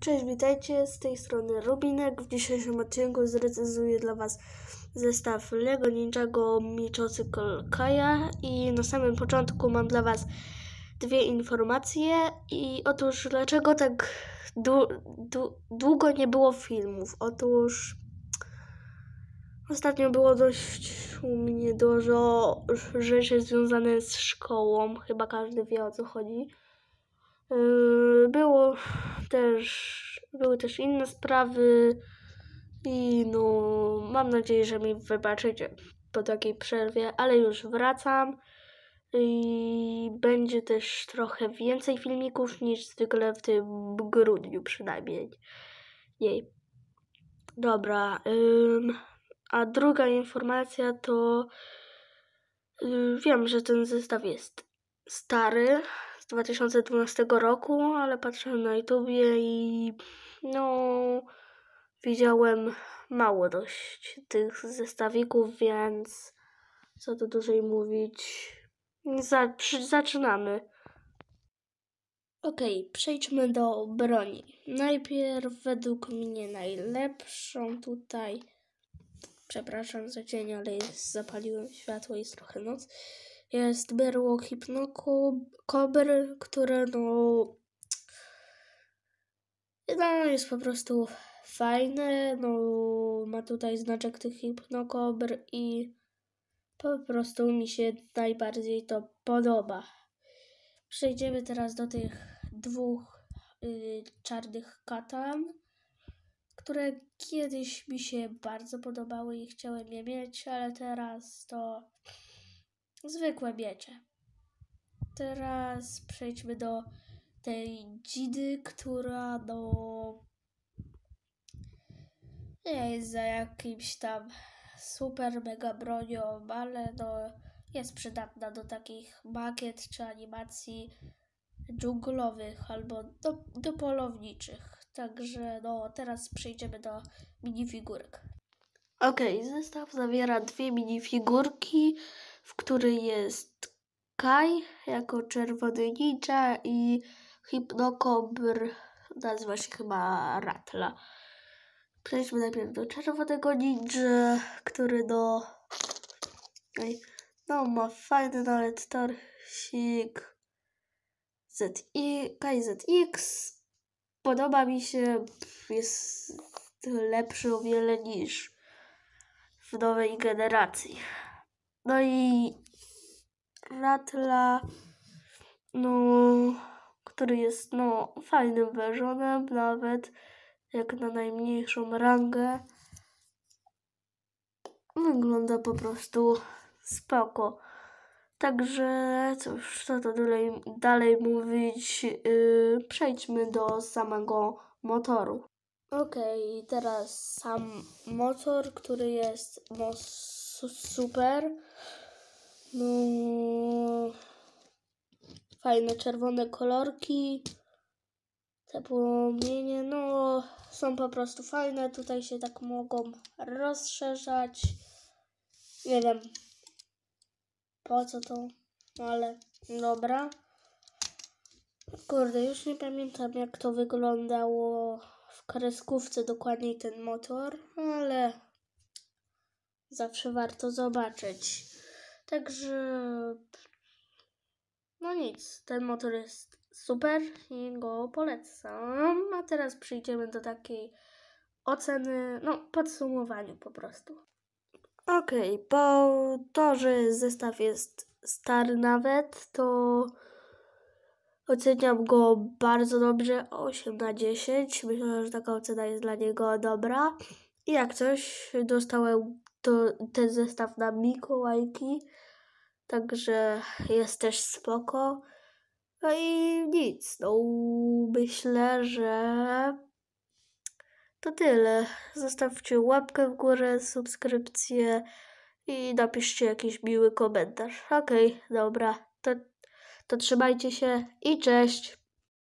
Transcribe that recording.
Cześć, witajcie, z tej strony Rubinek. W dzisiejszym odcinku zrecenzuję dla Was zestaw Lego Ninjago Michocykl Kaja i na samym początku mam dla Was dwie informacje i otóż dlaczego tak długo nie było filmów? Otóż ostatnio było dość u mnie dużo rzeczy związanych z szkołą, chyba każdy wie o co chodzi. Yy, było też, były też inne sprawy i no mam nadzieję, że mi wybaczycie po takiej przerwie, ale już wracam i będzie też trochę więcej filmików niż zwykle w tym grudniu przynajmniej. Jej. Dobra. Ym, a druga informacja to yy, wiem, że ten zestaw jest stary, 2012 roku, ale patrzę na YouTubie i no widziałem mało dość tych zestawików, więc co tu dłużej mówić. Za, zaczynamy. Ok, przejdźmy do broni. Najpierw według mnie najlepszą tutaj. Przepraszam za cień, ale zapaliłem światło, jest trochę noc jest berło hipnokobry, które no, no jest po prostu fajne, no ma tutaj znaczek tych hipnokobr i po prostu mi się najbardziej to podoba. Przejdziemy teraz do tych dwóch y, czarnych katan, które kiedyś mi się bardzo podobały i chciałem je mieć, ale teraz to zwykłe biecie. Teraz przejdźmy do tej dzidy, która do nie jest za jakimś tam super mega bronią, ale no jest przydatna do takich makiet czy animacji dżunglowych albo do, do polowniczych. Także no teraz przejdziemy do minifigurek. Ok, zestaw zawiera dwie minifigurki w której jest Kai jako czerwony ninja i Hipnokobr nazywa się chyba Ratla. Przejdźmy najpierw do czerwonego ninja, który do no ma fajny nawet torsik ZI, Kai ZX podoba mi się, jest lepszy o wiele niż w nowej generacji. No i Ratla, no, który jest no, fajnym versionem, nawet jak na najmniejszą rangę. Wygląda po prostu spoko. Także cóż, co to dalej, dalej mówić, yy, przejdźmy do samego motoru. Okej, okay, teraz sam motor, który jest no, super. No, fajne czerwone kolorki. Te płomienie, no, są po prostu fajne. Tutaj się tak mogą rozszerzać. Nie wiem po co to, ale dobra. Kurde, już nie pamiętam jak to wyglądało w kreskówce dokładniej ten motor, ale zawsze warto zobaczyć. Także no nic, ten motor jest super i go polecam. A teraz przejdziemy do takiej oceny, no podsumowaniu po prostu. Okej, okay, bo to, że zestaw jest stary nawet, to oceniam go bardzo dobrze, 8 na 10. Myślę, że taka ocena jest dla niego dobra. I jak coś, dostałem to, ten zestaw na Mikołajki, także jest też spoko. No i nic, no myślę, że to tyle. Zostawcie łapkę w górę, subskrypcję i napiszcie jakiś miły komentarz. Okej, okay, dobra, to, to trzymajcie się i cześć!